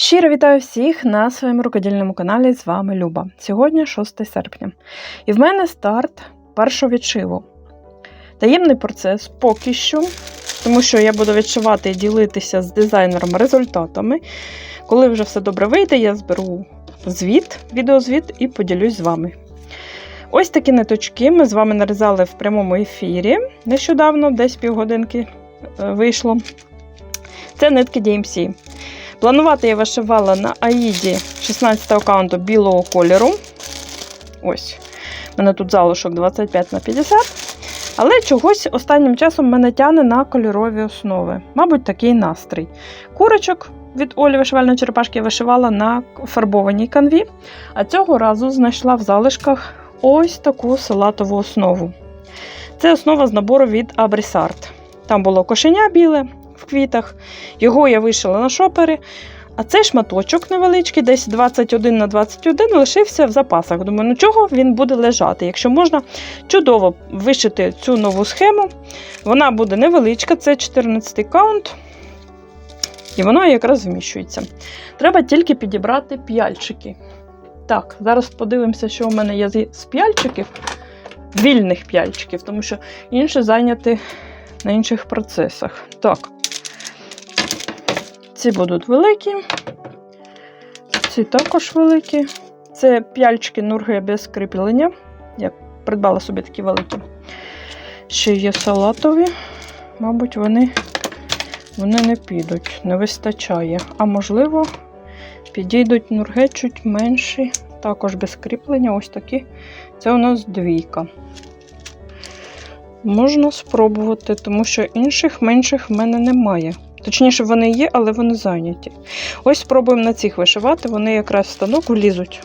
Щиро вітаю всіх на своєму рукодільному каналі. З вами Люба. Сьогодні 6 серпня. І в мене старт першого відшиву. Таємний процес поки що, тому що я буду відшивати і ділитися з дизайнером результатами. Коли вже все добре вийде, я зберу звіт, відеозвіт і поділюсь з вами. Ось такі ниточки ми з вами нарізали в прямому ефірі. Нещодавно, десь півгодинки е, вийшло. Це нитки DMC. Планувати я вишивала на Аїді 16 аккаунту білого кольору. Ось. У мене тут залишок 25 на 50. Але чогось останнім часом мене тяне на кольорові основи. Мабуть, такий настрій. Курочок від Олі вишивальної черепашки я вишивала на фарбованій канві. А цього разу знайшла в залишках ось таку салатову основу. Це основа з набору від Abrisart. Там було кошеня біле в квітах. Його я вишила на шопери. А цей шматочок невеличкий, десь 21 на 21, лишився в запасах. Думаю, ну чого він буде лежати? Якщо можна чудово вишити цю нову схему, вона буде невеличка, це 14 каунт. І воно якраз вміщується. Треба тільки підібрати п'яльчики. Так, зараз подивимося, що у мене є з п'яльчиків, вільних п'яльчиків, тому що інші зайняті на інших процесах. Так. Ці будуть великі, ці також великі. Це п'яльчики нурги без кріплення. Я придбала собі такі великі. Ще є салатові. Мабуть, вони вони не підуть, не вистачає. А можливо, підійдуть нурги чуть менші, також без кріплення. Ось такі. Це у нас двійка. Можна спробувати, тому що інших менших в мене немає. Точніше, вони є, але вони зайняті. Ось спробуємо на цих вишивати, вони якраз в станок влізуть.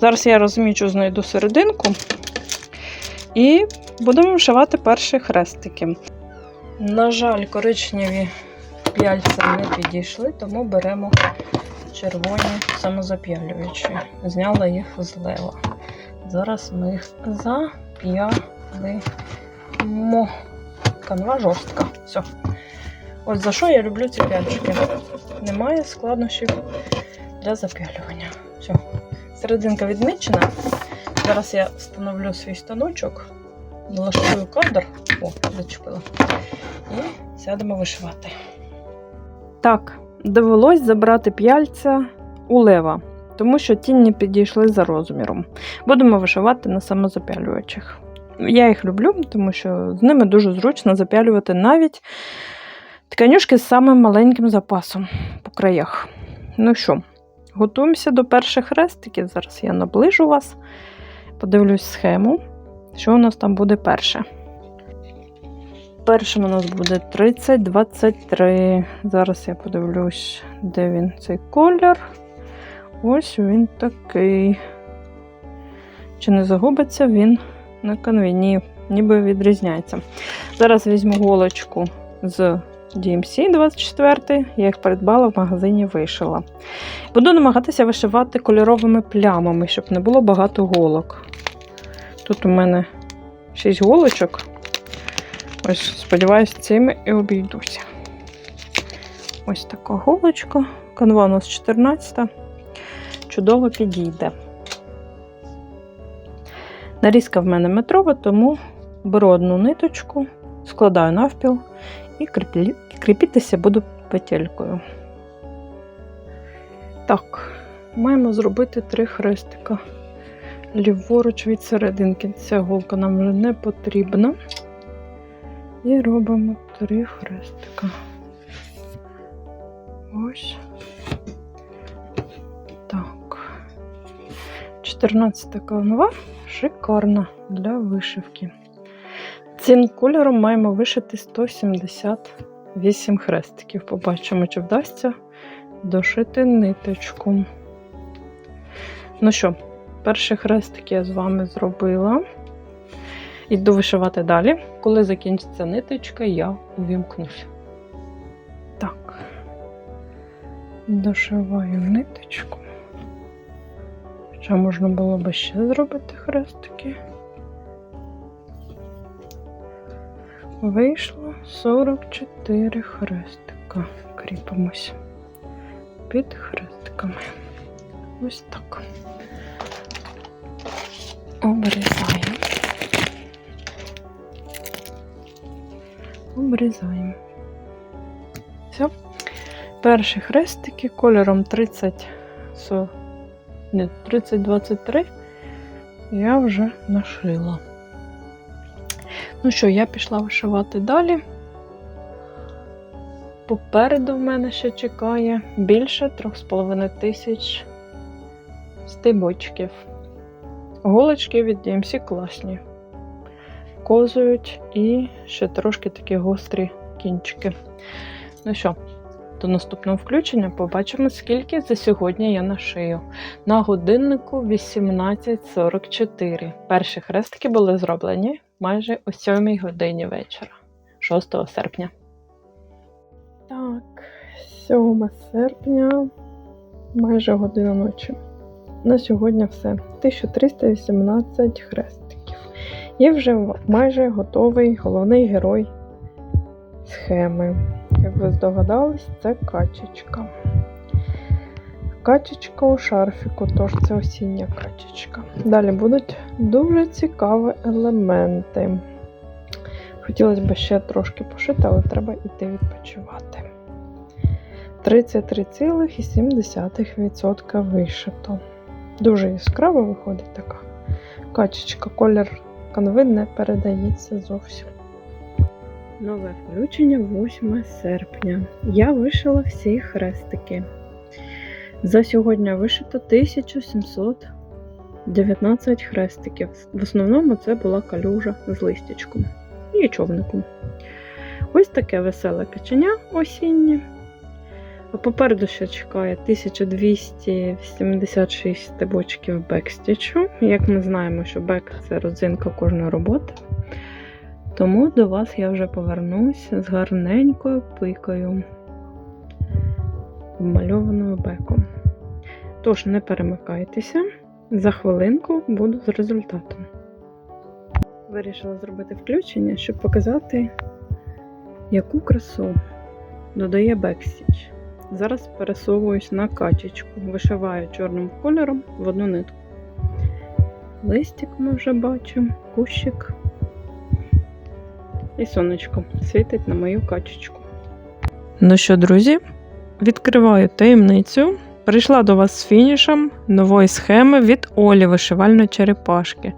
Зараз я розмічу, знайду серединку і будемо вишивати перші хрестики. На жаль, коричневі п'яльця не підійшли, тому беремо червоні самозап'ялювачі. Зняла їх з лева. Зараз ми їх зап'ялимо. Канва жорстка. Все. Ось за що я люблю ці п'яльчики. Немає складнощів для зап'ялювання. Все. Серединка відмічена. Зараз я встановлю свій станочок, налаштую кадр, о, зачепила, і сядемо вишивати. Так, довелось забрати п'яльця у лева, тому що тінні підійшли за розміром. Будемо вишивати на самозап'ялювачах. Я їх люблю, тому що з ними дуже зручно зап'ялювати навіть тканюшки з самим маленьким запасом по краях. Ну що, готуємося до перших хрестиків. Зараз я наближу вас, подивлюсь схему, що у нас там буде перше. Першим у нас буде 30-23. Зараз я подивлюсь, де він цей колір. Ось він такий. Чи не загубиться він на канві? ніби відрізняється. Зараз візьму голочку з DMC 24, я їх придбала в магазині вишила. Буду намагатися вишивати кольоровими плямами, щоб не було багато голок. Тут у мене 6 голочок. Ось, сподіваюся, цими і обійдуся. Ось така голочка. Канва у нас 14. Чудово підійде. Нарізка в мене метрова, тому беру одну ниточку, складаю навпіл і кріпітися буду петелькою. Так, маємо зробити три хрестика. Ліворуч від серединки. Ця голка нам вже не потрібна. І робимо три хрестика. Ось. Так. 14 канва шикарна для вишивки. Цим кольором маємо вишити 178 хрестиків. Побачимо, чи вдасться дошити ниточку. Ну що, перший хрестик я з вами зробила. Іду вишивати далі. Коли закінчиться ниточка, я увімкнусь. Так, дошиваю ниточку. Хоча можна було би ще зробити хрестики. Вийшло 44 хрестика. Кріпимось. під хрестиками. Ось так. Обрізаємо. Обрізаємо. Все. Перші хрестики кольором 30, со- ні, 3023 я вже нашила. Ну що, я пішла вишивати далі. Попереду в мене ще чекає більше 3,5 тисяч стибочків. Голочки від DMC класні. Козують і ще трошки такі гострі кінчики. Ну що, до наступного включення побачимо, скільки за сьогодні я нашию. На годиннику 18.44. Перші хрестики були зроблені майже о 7 годині вечора, 6 серпня. Так, 7 серпня, майже година ночі. На сьогодні все. 1318 хрестиків. І вже майже готовий головний герой схеми. Як ви здогадались, це качечка. Качечка у шарфіку, тож це осіння качечка. Далі будуть дуже цікаві елементи. Хотілося б ще трошки пошити, але треба йти відпочивати. 33,7% вишито. Дуже яскраво виходить така качечка. Колір канви не передається зовсім. Нове включення 8 серпня. Я вишила всі хрестики. За сьогодні вишито 1719 хрестиків. В основному це була калюжа з листячком і човником. Ось таке веселе каченя осіннє. А попереду ще чекає 1286 стебочків бекстічу. Як ми знаємо, що бек це родзинка кожної роботи. Тому до вас я вже повернусь з гарненькою пикою, вмальованою беком. Тож, не перемикайтеся, за хвилинку буду з результатом. Вирішила зробити включення, щоб показати, яку красу додає бекстіч. Зараз пересовуюсь на качечку, вишиваю чорним кольором в одну нитку. Листик ми вже бачимо, кущик і сонечко світить на мою качечку. Ну що, друзі, відкриваю таємницю. Прийшла до вас з фінішем нової схеми від Олі вишивальної черепашки.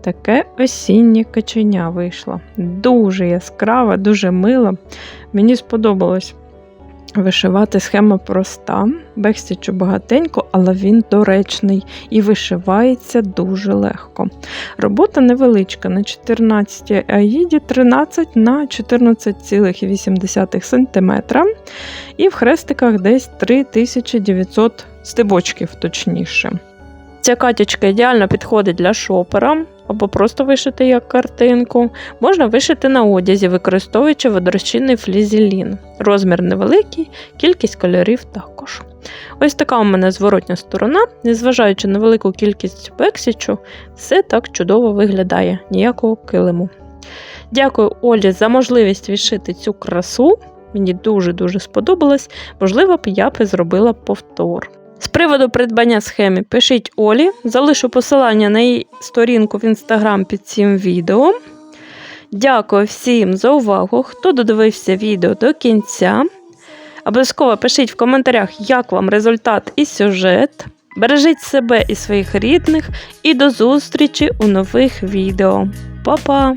Таке осіннє каченя вийшло. Дуже яскрава, дуже мила. Мені сподобалось вишивати схема проста. Бекстічу багатенько, але він доречний і вишивається дуже легко. Робота невеличка на 14 аїді 13 на 14,8 см. І в хрестиках десь 3900 стебочків точніше. Ця катячка ідеально підходить для шопера або просто вишити як картинку. Можна вишити на одязі, використовуючи водорозчинний флізелін. Розмір невеликий, кількість кольорів також. Ось така у мене зворотня сторона, незважаючи на велику кількість бексічу, все так чудово виглядає, ніякого килиму. Дякую Олі за можливість відшити цю красу. Мені дуже-дуже сподобалось. Можливо, б я б зробила повтор. З приводу придбання схеми пишіть Олі, залишу посилання на її сторінку в інстаграм під цим відео. Дякую всім за увагу, хто додивився відео до кінця. Обов'язково пишіть в коментарях, як вам результат і сюжет. Бережіть себе і своїх рідних, і до зустрічі у нових відео. Па-па!